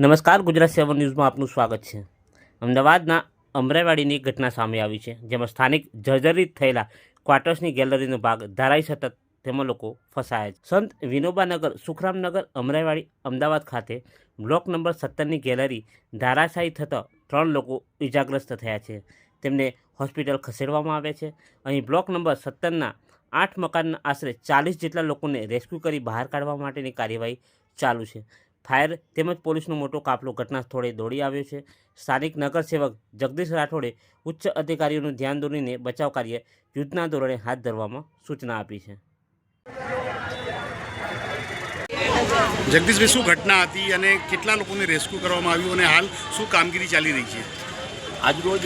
નમસ્કાર, ગુજરાત સેવન ન્યૂઝમાં આપનું સ્વાગત છે. અમદાવાદના અમરાઈવાડીની ઘટના સામે આવી છે, જેમાં સ્થાનિક જર્જરિત થયેલા ક્વાર્ટર્સની ગેલેરીનો ભાગ ધરાઈ સતત તેમાં લોકો ફસાયા છે. સંત વિનોબાનગર, સુખરામનગર અમરાઈવાડી અમદાવાદ ખાતે બ્લોક નંબર સત્તરની ગેલેરી ધારાશાયી થતાં ત્રણ લોકો ઇજાગ્રસ્ત થયા છે. તેમને હોસ્પિટલ ખસેડવામાં આવ્યા છે. અહીં બ્લોક નંબર સત્તરના આઠ મકાનના આશરે ચાલીસ જેટલા લોકોને રેસ્ક્યુ કરી બહાર કાઢવા માટેની કાર્યવાહી ચાલુ છે. ફાયર તેમજ પોલીસનો મોટો કાફલો ઘટના સ્થળે દોડી આવ્યો છે. સ્થાનિક નગરસેવક જગદીશ રાઠોડે ઉચ્ચ અધિકારીઓનું ધ્યાન દોરીને બચાવ કાર્ય યુદ્ધના ધોરણે હાથ ધરવામાં સૂચના આપી છે. જગદીશભાઈ શું ઘટના હતી અને કેટલા લોકોને રેસ્ક્યુ કરવામાં આવ્યું અને હાલ શું કામગીરી ચાલી રહી છે? આજરોજ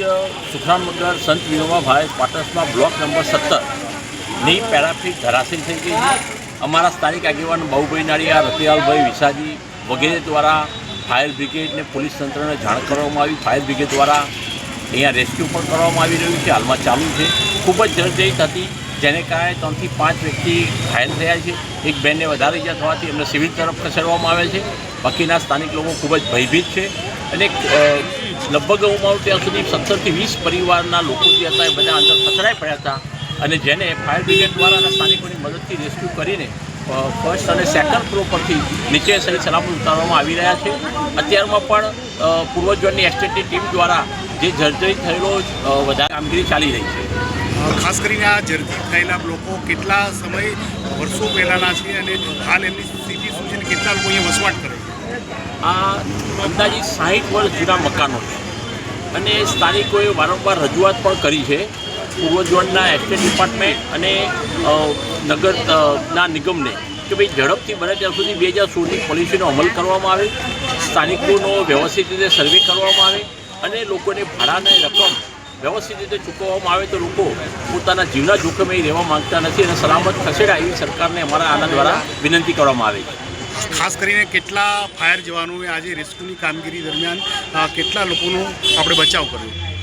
સુખરામનગર સંત વિનોબાભાઈ ક્વાર્ટર્સમાં બ્લોક નંબર સત્તરની પેરાફિક ધરાશીલ થઈ ગઈ અમારા સ્થાનિક આગેવાન બહુભાઈ નાળિયા રતિલાલભાઈ વિસાજી વગેરે દ્વારા ફાયર બ્રિગેડને પોલીસ તંત્રને જાણ કરવામાં આવી. ફાયર બ્રિગેડ દ્વારા અહીંયા રેસ્ક્યુ પણ કરવામાં આવી રહ્યું છે. હાલમાં ચાલુ છે. ખૂબ જ જર્જરિત હતી. જેને કારણે ત્રણથી પાંચ વ્યક્તિ ઘાયલ થયા છે. એક બેનને વધારે ઈજા થવાથી એમને સિવિલ તરફ ખસેડવામાં આવે છે. બાકીના સ્થાનિક લોકો ખૂબ જ ભયભીત છે. અને લગભગ હું માનું ત્યાં સુધી સત્તરથી વીસ પરિવારના લોકો જે હતા એ બધા અંદર ખસડાઈ પડ્યા હતા. અને જેને ફાયર બ્રિગેડ દ્વારા સ્થાનિકોની મદદથી રેસ્ક્યુ કરીને ફર્સ્ટ અને સેકન્ડ ફ્લોર પરથી નીચે સહી સલામત ઉતારવામાં આવી રહ્યા છે. અત્યારમાં પણ અ, પૂર્વજોની એસ્ટેટની ટીમ દ્વારા જે જર્જરિત થયેલો વધારે કામગીરી ચાલી રહી છે. ખાસ કરીને આ જર્જરિત થયેલા લોકો કેટલા સમય વર્ષો પહેલાંના છે અને હાલ એમની સ્થિતિ શું છે અને કેટલા લોકો અહીંયા વસવાટ કરે છે? આ અંદાજિત સાહીઠ વર્ષ જૂના મકાનો છે. અને સ્થાનિકોએ વારંવાર રજૂઆત પણ કરી છે પૂર્વ ઝોનના એસ્ટેટ ડિપાર્ટમેન્ટ અને નગરના નિગમને કે ભાઈ ઝડપથી બને ત્યાં સુધી બે હજાર સોળની પોલિસીનો અમલ કરવામાં આવે, સ્થાનિકોનો વ્યવસ્થિત રીતે સર્વે કરવામાં આવે અને લોકોને ભાડાની રકમ વ્યવસ્થિત રીતે ચૂકવવામાં આવે તો લોકો પોતાના જીવના જોખમે રહેવા માંગતા નથી અને સલામત ખસેડા એવી સરકારને અમારા આના દ્વારા વિનંતી કરવામાં આવે ખાસ કરીને કેટલા ફાયર જવાનોએ આજે રેસ્ક્યુની કામગીરી દરમિયાન કેટલા લોકોનો આપણે બચાવ કર્યો?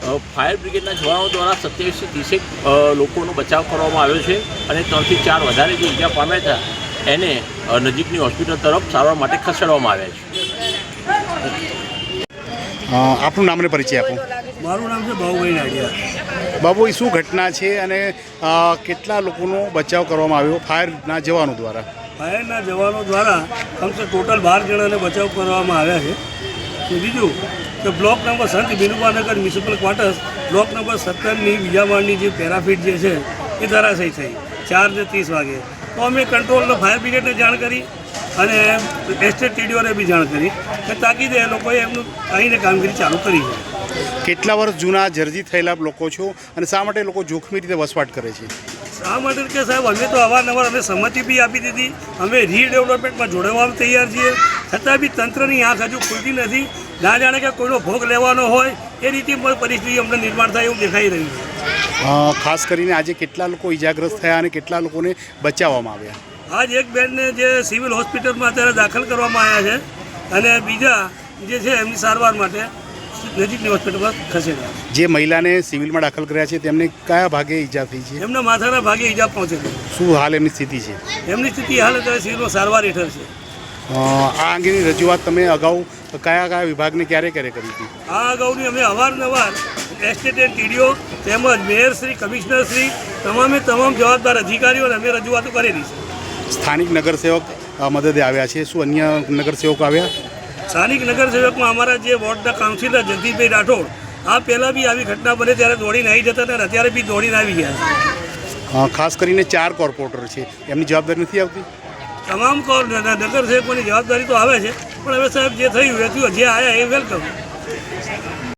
ફાયર બ્રિગેડના જવાનો દ્વારા સત્યાવીસથી ત્રીસેક લોકોનો બચાવ કરવામાં આવ્યો છે અને ત્રણથી ચાર વધારે જે ઇજા પામ્યા હતા એને નજીકની હોસ્પિટલ તરફ સારવાર માટે ખસેડવામાં આવ્યા છે. આપનું નામને પરિચય આપો. મારું નામ છે બાબુભાઈ નાડિયા. બાબુભાઈ શું ઘટના છે અને કેટલા લોકોનો બચાવ કરવામાં આવ્યો ફાયરના જવાનો દ્વારા? ફાયરના જવાનો દ્વારા કમસે ટોટલ બાર જણાને બચાવ કરવામાં આવ્યા છે. બીજું કે block number Sant Binubanagar municipal quarters block number સત્તરની બીજા માળની જે પેરાફિટ જે છે એ ધરાશયી થઈ. ચાર ને ત્રીસ વાગે. તો અમે કંટ્રોલનો ફાયર બ્રિગેડને જાણ કરી અને એસ્ટેટ ટીડીઓને બી જાણ કરી કે તાકીદે એ લોકોએ એમનું આવીને કામગીરી ચાલુ કરી છે. કેટલા વર્ષ જૂના જર્જી થયેલા લોકો છો અને શા માટે લોકો જોખમી રીતે વસવાટ કરે છે? શા માટે કે સાહેબ અમે તો અવારનવાર અમે સંમતિ બી આપી દીધી. અમે રીડેવલપમેન્ટમાં જોડાવવા તૈયાર છીએ. છતાં બી તંત્રની આંખ હજુ ખુલતી નથી. ના જાણે કે કોઈનો ભોગ લેવાનો હોય એ રીતે પરિસ્થિતિ અમને નિર્માણ થાય એવું દેખાઈ રહ્યું છે. ખાસ કરીને આજે કેટલા લોકો ઇજાગ્રસ્ત થયા અને કેટલા લોકોને બચાવવામાં આવ્યા? આજ એક બેનને જે સિવિલ હોસ્પિટલમાં અત્યારે દાખલ કરવામાં આવ્યા છે અને બીજા જે છે એમની સારવાર માટે નજીકની હોસ્પિટલમાં ખસેડ્યા જે મહિલાને સિવિલમાં દાખલ કર્યા છે તેમને કયા ભાગે ઈજા થઈ છે? એમના માથાના ભાગે ઈજા પહોંચે શું હાલ એમની સ્થિતિ છે? એમની સ્થિતિ હાલ અત્યારે સિવિલમાં સારવાર હેઠળ છે. આ અંગેની રજૂઆત તમે અગાઉ કયા કયા વિભાગને ક્યારે ક્યારે કરી હતી? આ અગાઉની અમે અવારનવાર એસ્ટેટ ટીડીઓ તેમજ કમિશનર શ્રી તમામે તમામ જવાબદાર અધિકારીઓને અમે રજૂઆતો કરેલી છે. સ્થાનિક નગરસેવક મદદે આવ્યા છે. શું અન્ય નગરસેવકો આવ્યા? સ્થાનિક નગરસેવકમાં અમારા જે વોર્ડના કાઉન્સિલર જગદીશભાઈ રાઠોડ આ પહેલાં બી આવી ઘટના બને ત્યારે દોડીને આવી જતા અને અત્યારે બી દોડીને આવી ગયા છે. ખાસ કરીને ચાર કોર્પોરેટર છે. એમની જવાબદારી નથી આવતી? તમામ નગરસેવકોની જવાબદારી તો આવે છે. પણ હવે સાહેબ જે થયું એ થયું જે આવ્યા એ વેલકમ.